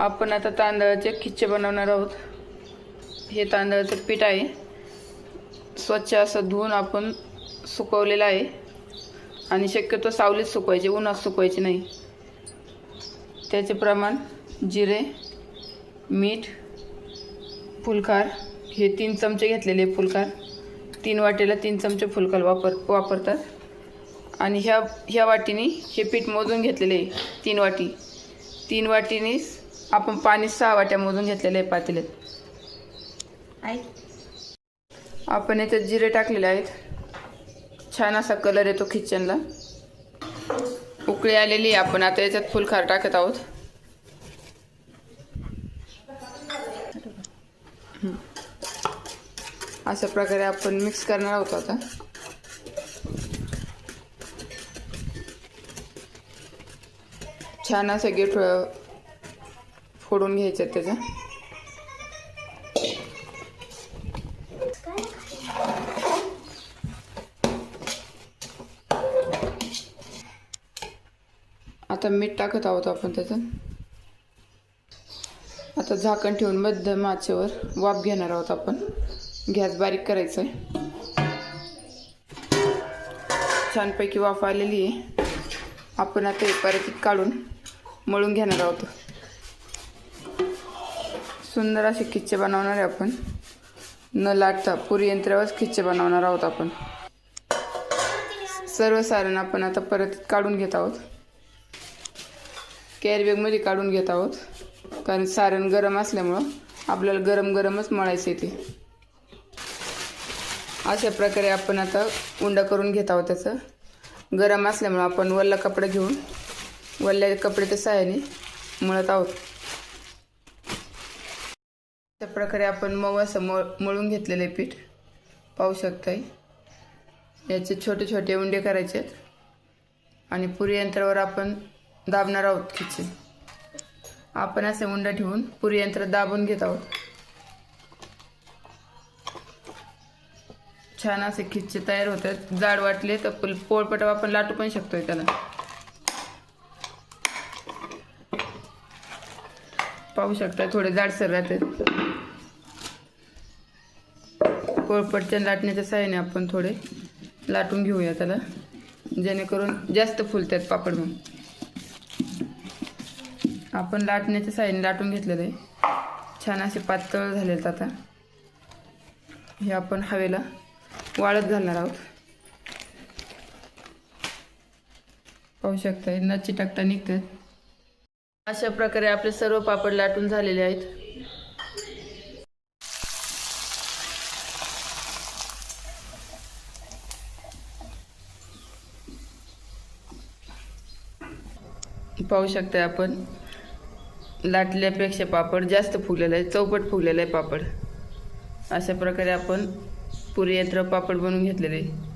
आपण आता तांदळाचे खिच्चे बनवणार आहोत. हे तांदळाचं पीठ आहे. स्वच्छ असं धुवून आपण सुकवलेलं आहे. आणि शक्यतो सावलीत सुकवायचे उन्हात सुकवायचे नाही. त्याचे प्रमाण जिरे मीठ फुलकार हे तीन चमचे घेतलेले फुलकार तीन वाटेला तीन चमचे फुलकार वापर वापरतात. आणि ह्या ह्या वाटीने हे पीठ मोजून घेतलेले आहे. तीन वाटी. तीन वाटीने आपण पाणी सहा वाट्या मोजून घेतलेले आहे पातेल्यात. आपण याच्यात जिरे टाकलेले आहेत. छान असा कलर येतो किचनला. उकळी आलेली आहे आपण. आता याच्यात फुलखार टाकत आहोत. अशा प्रकारे आपण मिक्स करणार आहोत आता. छान असं गेट फोडून घ्यायचं त्याचं. आता मीठ टाकत आहोत आपण त्याच्यात आता झाकण ठेवून मध्यम आचेवर वाफ घेणार आहोत आपण. गॅस बारीक करायचा आहे छानपैकी वाफ आलेली आहे. आपण आता हे परत काढून मळून घेणार आहोत. सुंदर असे खिच्चे बनवणार आहे आपण. न लाटता पुरी यंत्रावरच खिच्चे बनवणार आहोत आपण. सर्व सारण आपण आता परत काढून घेत आहोत. कॅरीबॅगमध्ये काढून घेत आहोत. कारण सारण गरम असल्यामुळं आपल्याला गरम गरमच मळायचं येते अशा प्रकारे आपण आता उंडा करून घेत आहोत त्याचं. गरम असल्यामुळं आपण वल्ला कपडा घेऊन वल्ल्या कपड्याच्या सहाय्याने मळत आहोत. अशा प्रकारे आपण मऊ असं मळ मळून घेतलेलं आहे पीठ पाहू शकताय. याचे छोटे छोटे उंडे करायचे आहेत. आणि पुरी यंत्रावर आपण दाबणार आहोत खिचे आपण असे उंडा ठेवून पुरी यंत्र दाबून घेत आहोत. छान असे खिच्चे तयार होतात जाड वाटले तर पुल- पोळपट आपण लाटू पण शकतोय त्याला. पाहू शकता थोडे जाडसर राहतात पोळपटच्या लाटण्याच्या साह्याने आपण थोडे लाटून घेऊया त्याला जेणेकरून जास्त फुलतात पापड मग आपण लाटण्याच्या साह्याने लाटून घेतलेलं. आहे छान असे पातळ झालेत आता. हे आपण हवेला वाळत घालणार आहोत. पाहू शकता नची टाकता निघतात अशा प्रकारे आपले सर्व पापड लाटून झालेले आहेत. पाहू शकता आपण. लाटल्यापेक्षा पापड जास्त फुगलेला आहे चौपट फुगलेला आहे पापड. अशा प्रकारे आपण पुरी यंत्र पापड बनवून घेतलेले आहे.